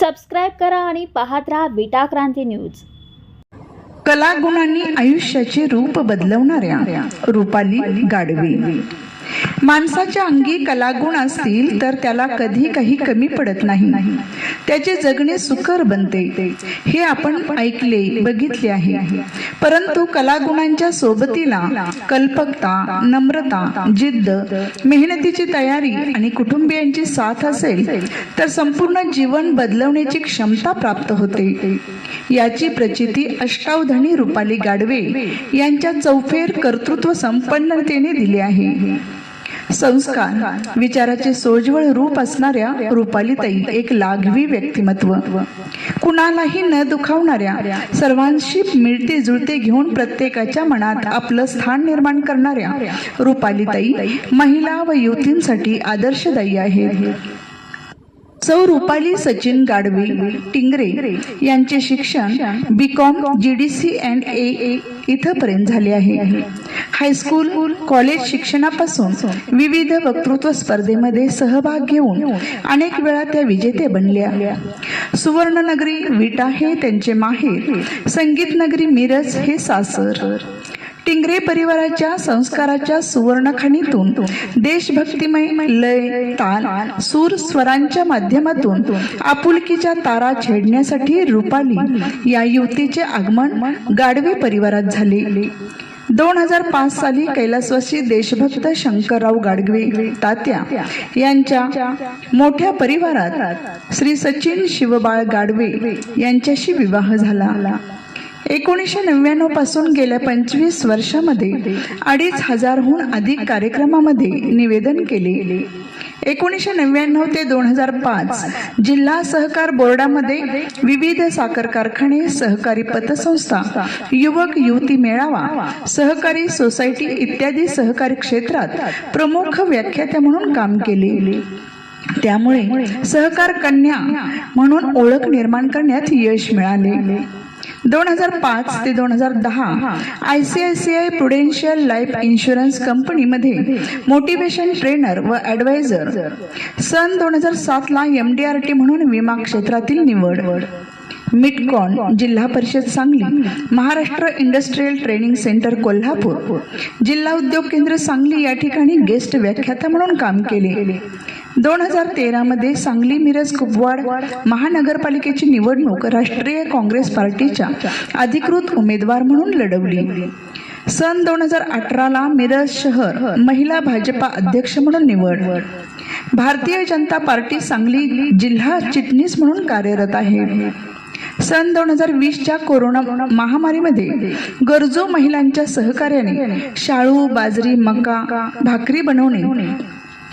Subscribe करा आणि पाहत राहा विटा क्रांती न्यूज. कलागुणांनी आयुष्याचे रूप बदलवणाऱ्या रूपाली गाडवे. माणसाच्या अंगी कलागुण असतील तर त्याला कधी काही कमी पडत नाही. त्याचे जगणे सुकर बनते. हे आपण ऐकले बघितले आहे. परंतु कलागुणांच्या सोबतीला कल्पकता नम्रता जिद्द मेहनतीची तयारी आणि कुटुंबियांची साथ असेल तर संपूर्ण जीवन बदलवण्याची क्षमता प्राप्त होते. याची प्रचिती अष्टावधनी रुपाली गाडवे यांच्या चौफेर कर्तृत्व संपन्नतेने दिली आहे. संस्कार विचाराचे सोज्वळ रूप असणाऱ्या रूपालीताई एक लाघवी व्यक्तिमत्व. कुणालाही न दुखावणाऱ्या सर्वांशी मिळते जुळते घेऊन प्रत्येकाच्या मनात आपलं स्थान निर्माण करणाऱ्या रुपालीताई महिला व युवतींसाठी आदर्शदायी आहे सौ रुपाली सचिन गाडवे टिंगरे यांचे शिक्षण B com G D C and A इथंपर्यंत झाले आहे. हायस्कूल कॉलेज शिक्षणापासून विविध वक्तृत्व स्पर्धेमध्ये सहभाग घेऊन अनेक वेळा त्या विजेते बनल्या. सुवर्णनगरी विटा हे त्यांचे माहेर संगीत नगरी मिरज हे सासर. टिंगरे परिवाराच्या संस्काराच्या सुवर्णखाणीतून देशभक्तिमय लय ताल सूर स्वरांच्या माध्यमातून आपुलकीच्या तारा छेडण्यासाठी रुपाली या युवतीचे आगमन गाडवे परिवारात झाले. दोन हजार पाच साली कैलासवासी देशभक्त शंकरराव गाडगे तात्या यांच्या मोठ्या परिवारात श्री सचिन शिवबाळ गाडवे यांच्याशी विवाह झाला. एकोणीसशे नव्याण्णवपासून गेल्या पंचवीस वर्षामध्ये अडीच हजारहून अधिक कार्यक्रमामध्ये निवेदन केले. एकोणीसशे नव्याण्णव ते दोन हजार पाच जिल्हा सहकार बोर्डामध्ये विविध साखर कारखाने सहकारी पतसंस्था युवक युवती मेळावा सहकारी सोसायटी इत्यादी सहकारी क्षेत्रात प्रमुख व्याख्यात्या म्हणून काम केले. त्यामुळे सहकार कन्या म्हणून ओळख निर्माण करण्यात यश मिळाले. दोन हजार पाच ते दोन हजार दहा I C I C I Prudential life insurance कंपनीमध्ये मोटिवेशन ट्रेनर व ॲडवायझर सन दोन हजार सातला एम डी आर टी म्हणून विमा क्षेत्रातील निवड. MITCON Zilla Parishad Sangli Maharashtra industrial training centre Kolhapur. जिल्हा उद्योग केंद्र सांगली या ठिकाणी गेस्ट व्याख्याता म्हणून काम केले. दोन हजार तेरामध्ये सांगली मिरज कुपवाड महानगरपालिकेची निवडणूक राष्ट्रीय काँग्रेस पार्टीच्या अधिकृत उमेदवार म्हणून लढवली. सन दोन हजार अठराला मिरज शहर महिला भाजपा अध्यक्ष म्हणून निवड. भारतीय जनता पार्टी सांगली जिल्हा चिटणीस म्हणून कार्यरत आहे. सन दोन हजार वीसच्या कोरोना महामारीमध्ये गरजू महिलांच्या सहकार्याने शाळू बाजरी मका भाकरी बनवणे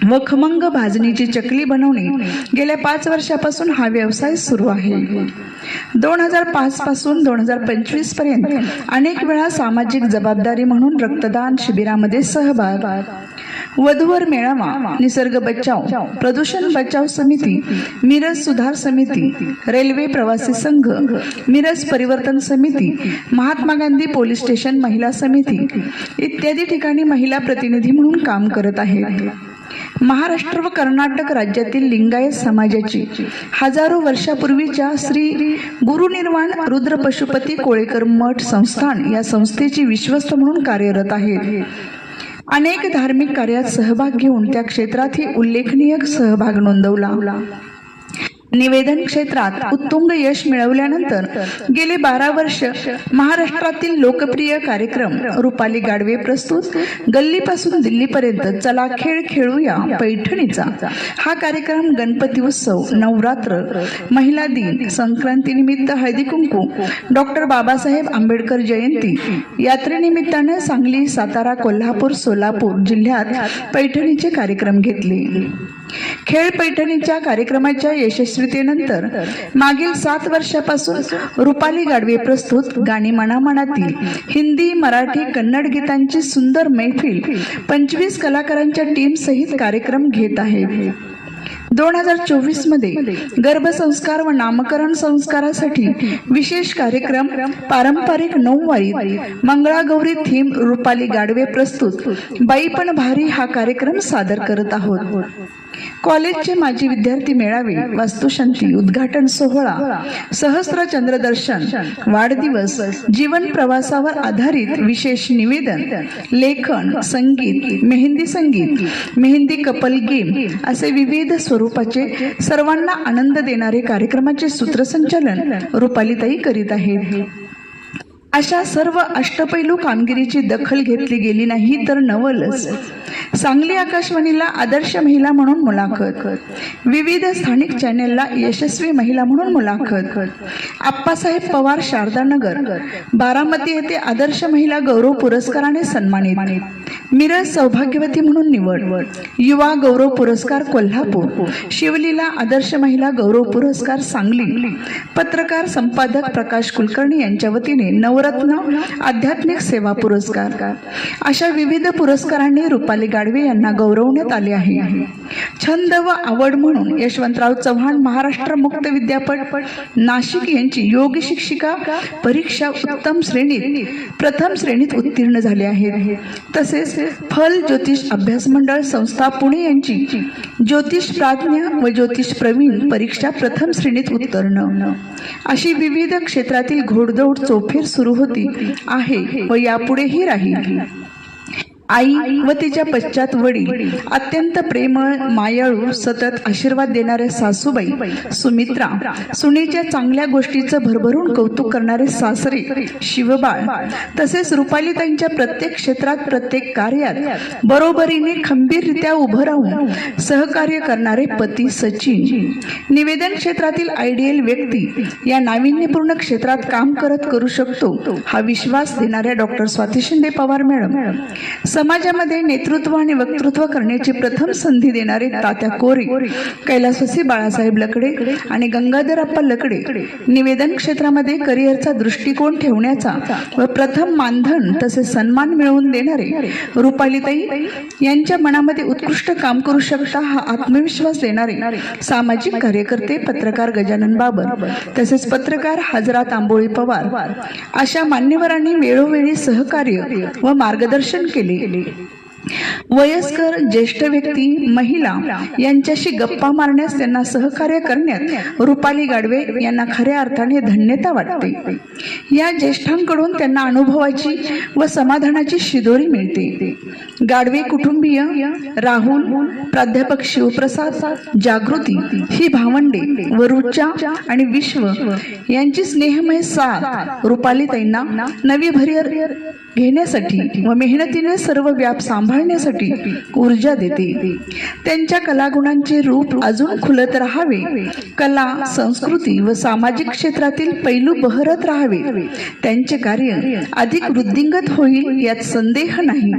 व खमंग भाजणीची चकली बनवणे गेल्या पाच वर्षापासून हा व्यवसाय सुरू आहे. दोन हजार पाच पासून दोन हजार पंचवीसपर्यंत अनेक वेळा सामाजिक जबाबदारी म्हणून रक्तदान शिबिरामध्ये सहभाग. वधूवर मेळावा निसर्ग बचाव प्रदूषण बचाव समिती मिरज सुधार समिती रेल्वे प्रवासी संघ मिरज परिवर्तन समिती महात्मा गांधी पोलीस स्टेशन महिला समिती इत्यादी ठिकाणी महिला प्रतिनिधी म्हणून काम करत आहेत. महाराष्ट्र व कर्नाटक राज्यातील लिंगायत समाजाची हजारो वर्षापूर्वीच्या श्री गुरुनिर्वाण रुद्र पशुपती कोळेकर मठ संस्थान या संस्थेची विश्वस्त म्हणून कार्यरत आहेत अनेक धार्मिक कार्यात सहभाग घेऊन त्या क्षेत्रातही उल्लेखनीय सहभाग नोंदवला. निवेदन क्षेत्रात उत्तुंग यश मिळवल्यानंतर गेले बारा वर्ष महाराष्ट्रातील लोकप्रिय कार्यक्रम रुपाली गाडवे प्रस्तुत गल्लीपासून दिल्लीपर्यंत चला खेळ खेळूया पैठणीचा. हा कार्यक्रम गणपती उत्सव नवरात्र महिला दिन संक्रांती निमित्त हळदी कुंकू डॉक्टर बाबासाहेब आंबेडकर जयंती यात्रेनिमित्तानं सांगली सातारा कोल्हापूर सोलापूर जिल्ह्यात पैठणीचे कार्यक्रम घेतले. खेळ पैठणीच्या कार्यक्रमाच्या यशस्वी यशस्वीतेनंतर मागील सात वर्षापासून रुपाली गाडवे प्रस्तुत गाणी मनामनातील हिंदी मराठी कन्नड गीतांची सुंदर मैफिल पंचवीस कलाकारांच्या टीम सहित कार्यक्रम घेत आहे. दोन हजार चोवीसमध्ये गर्भसंस्कार व नामकरण संस्कारासाठी विशेष कार्यक्रम पारंपरिक नऊवारी मंगळागौरी थीम रुपाली गाडवे प्रस्तुत बाई पण भारी हा कार्यक्रम सादर करत आहोत. कॉलेजचे माजी विद्यार्थी मेळावे वास्तुशांती उद्घाटन सोहळा सहस्र चंद्रदर्शन वाढदिवस जीवन प्रवासावर आधारित विशेष निवेदन लेखन संगीत मेहंदी संगीत मेहंदी कपल गेम असे विविध स्वरूपाचे सर्वांना आनंद देणारे कार्यक्रमाचे सूत्रसंचालन रुपालीताई करीत आहेत. अशा सर्व अष्टपैलू कामगिरीची दखल घेतली गेली नाही तर नवलच. सांगली आकाशवाणीला आदर्श महिला म्हणून मुलाखत. विविध स्थानिक चॅनेलला यशस्वी महिला म्हणून मुलाखत. आप्पासाहेब पवार शारदानगर बारामती येथे आदर्श महिला गौरव पुरस्काराने सन्मानित. मिरज सौभाग्यवती म्हणून निवड. युवा गौरव पुरस्कार कोल्हापूर. शिवलीला आदर्श महिला गौरव पुरस्कार सांगली. पत्रकार संपादक प्रकाश कुलकर्णी यांच्या वतीने नवरत्न आध्यात्मिक सेवा पुरस्कार. अशा विविध पुरस्कारांनी रुपाली गाडवे यांना गौरवण्यात आले आहे. छंद व आवड म्हणून यशवंतराव चव्हाण महाराष्ट्र मुक्त विद्यापीठ नाशिक यांची योग शिक्षिका परीक्षा उत्तम श्रेणीत प्रथम श्रेणीत उत्तीर्ण झाले आहेत. तसेच फल ज्योतिष अभ्यास मंडळ संस्था पुणे यांची ज्योतिष प्राज्ञ व ज्योतिष प्रवीण परीक्षा प्रथम श्रेणीत उत्तीर्ण. अशी विविध क्षेत्रातील घोडदौड चोफेर सुरू होती आहे व यापुढेही राहील. आई व तिच्या पश्चात वडील अत्यंत प्रेमळ मायाळू सतत आशीर्वाद देणाऱ्या सासूबाई सुमित्रा सुनेच्या चांगल्या गोष्टीचं भरभरून कौतुक करणारे सासरे शिवबाळ तसेच रुपालीताईंच्या प्रत्येक क्षेत्रात प्रत्येक कार्यात बरोबरीने खंबीररित्या उभं राहून सहकार्य करणारे पती सचिन. निवेदन क्षेत्रातील आयडियल व्यक्ती या नाविन्यपूर्ण क्षेत्रात काम करत करू शकतो हा विश्वास देणाऱ्या डॉक्टर स्वाती शिंदे पवार मॅडम. समाजामध्ये नेतृत्व आणि वक्तृत्व करण्याची प्रथम संधी देणारे तात्या कोरे कैलासवासी बाळासाहेब लकडे आणि गंगाधरप्पा लकडे निवेदन क्षेत्रामध्ये करिअरचा दृष्टिकोन ठेवण्याचा व प्रथम मानधन तसेच सन्मान मिळवून देणारे रुपालीताई यांच्या मनामध्ये उत्कृष्ट काम करू शकता हा आत्मविश्वास देणारे सामाजिक कार्यकर्ते पत्रकार गजानन बाबर तसेच पत्रकार हजरा तांबोळी पवार अशा मान्यवरांनी वेळोवेळी सहकार्य व मार्गदर्शन केले. 绿 वयस्कर ज्येष्ठ व्यक्ती महिला यांच्याशी गप्पा मारण्यास त्यांना सहकार्य करण्यात रुपाली गाडवे यांना खऱ्या अर्थाने धन्यता वाटते. या ज्येष्ठांकडून त्यांना अनुभवाची व समाधानाची शिदोरी मिळते. गाडवे कुटुंबीय राहुल प्राध्यापक शिवप्रसाद जागृती ही भावंडे व रुचा आणि विश्व यांची स्नेहमय साथ रुपालीताईंना नवी भरियर घेण्यासाठी व मेहनतीने सर्व व्याप सांभाळण्यासाठी ऊर्जा देते. त्यांच्या कलागुणांचे रूप अजून खुलत राहावे. कला संस्कृती व सामाजिक क्षेत्रातील पैलू बहरत राहावे. त्यांचे कार्य अधिक वृद्धिंगत होईल यात संदेह नाही.